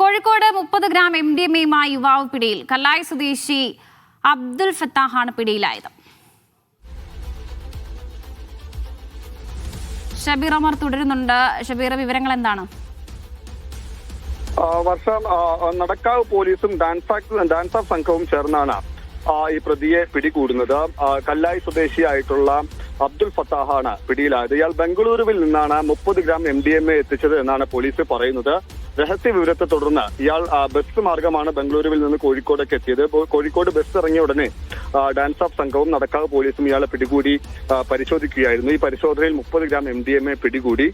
കോഴിക്കോട് മുപ്പത് gram M D M എയുമായി യുവാവ് പിടിയിൽ. കല്ലായി സ്വദേശി അബ്ദുൽ ഫത്താഹാണ് പിടിയിലായത്. ഷബീർ അമർ തുടരുന്നുണ്ട്. ഷബീർ വിവരങ്ങൾ എന്താണ്? വർഷം നടക്കാവ് പോലീസും ഡാൻസ് ഡാൻസ് ഓഫ് സംഘവും ചേർന്നാണ് ഈ പ്രതിയെ പിടികൂടുന്നത്. കല്ലായി സ്വദേശിയായിട്ടുള്ള അബ്ദുൽ ഫത്താഹാണ് പിടിയിലായത്. ഇയാൾ ബംഗളൂരുവിൽ നിന്നാണ് മുപ്പത് gram M D M A എത്തിച്ചത് എന്നാണ് പോലീസ് പറയുന്നത്. രഹസ്യ വിവരത്തെ തുടർന്ന് ഇയാൾ ബസ് മാർഗമാണ് ബംഗളൂരുവിൽ നിന്ന് കോഴിക്കോടേക്ക് എത്തിയത്. കോഴിക്കോട് ബസ് ഇറങ്ങിയ ഉടനെ ഡാൻസ് ഓഫ് സംഘവും നടക്കാവ് പോലീസും ഇയാളെ പിടികൂടി പരിശോധിക്കുകയായിരുന്നു. ഈ പരിശോധനയിൽ മുപ്പത് gram M D M A പിടികൂടി.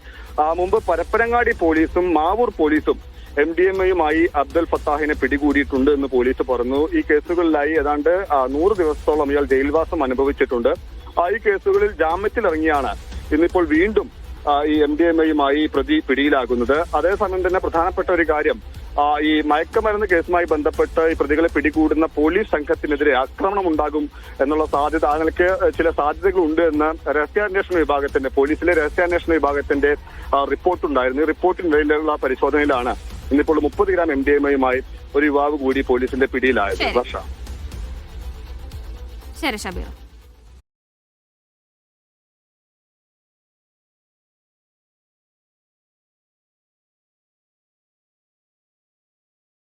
മുമ്പ് പരപ്പനങ്ങാടി പോലീസും മാവൂർ പോലീസും എം ഡി എം എയുമായി അബ്ദുൽ ഫത്താഹിനെ പിടികൂടിയിട്ടുണ്ട് എന്ന് പോലീസ് പറഞ്ഞു. ഈ കേസുകളിലായി ഏതാണ്ട് നൂറ് ദിവസത്തോളം ഇയാൾ ജയിൽവാസം അനുഭവിച്ചിട്ടുണ്ട്. ഈ കേസുകളിൽ ജാമ്യത്തിലിറങ്ങിയാണ്. ഇന്നിപ്പോൾ വീണ്ടും ഈ എം ഡി എം എയുമായി പ്രതി പിടിയിലാകുന്നത്. അതേസമയം തന്നെ പ്രധാനപ്പെട്ട ഒരു കാര്യം ഈ മയക്കമരുന്ന് കേസുമായി ബന്ധപ്പെട്ട് ഈ പ്രതികളെ പിടികൂടുന്ന പോലീസ് സംഘത്തിനെതിരെ ആക്രമണം ഉണ്ടാകും എന്നുള്ള സാധ്യത നിലയ്ക്ക് ചില സാധ്യതകൾ ഉണ്ട് എന്ന് രഹസ്യാന്വേഷണ വിഭാഗത്തിന്റെ പോലീസിലെ രഹസ്യാന്വേഷണ വിഭാഗത്തിന്റെ റിപ്പോർട്ട് റിപ്പോർട്ടുണ്ടായിരുന്നു. ഈ റിപ്പോർട്ടിനിടയിലുള്ള പരിശോധനയിലാണ് ഇന്നിപ്പോൾ മുപ്പത് ഗ്രാം എം ഡി എം എയുമായി ഒരു യുവാവ് കൂടി പോലീസിന്റെ പിടിയിലായത്. വർഷ. ശരി ഷബീർ.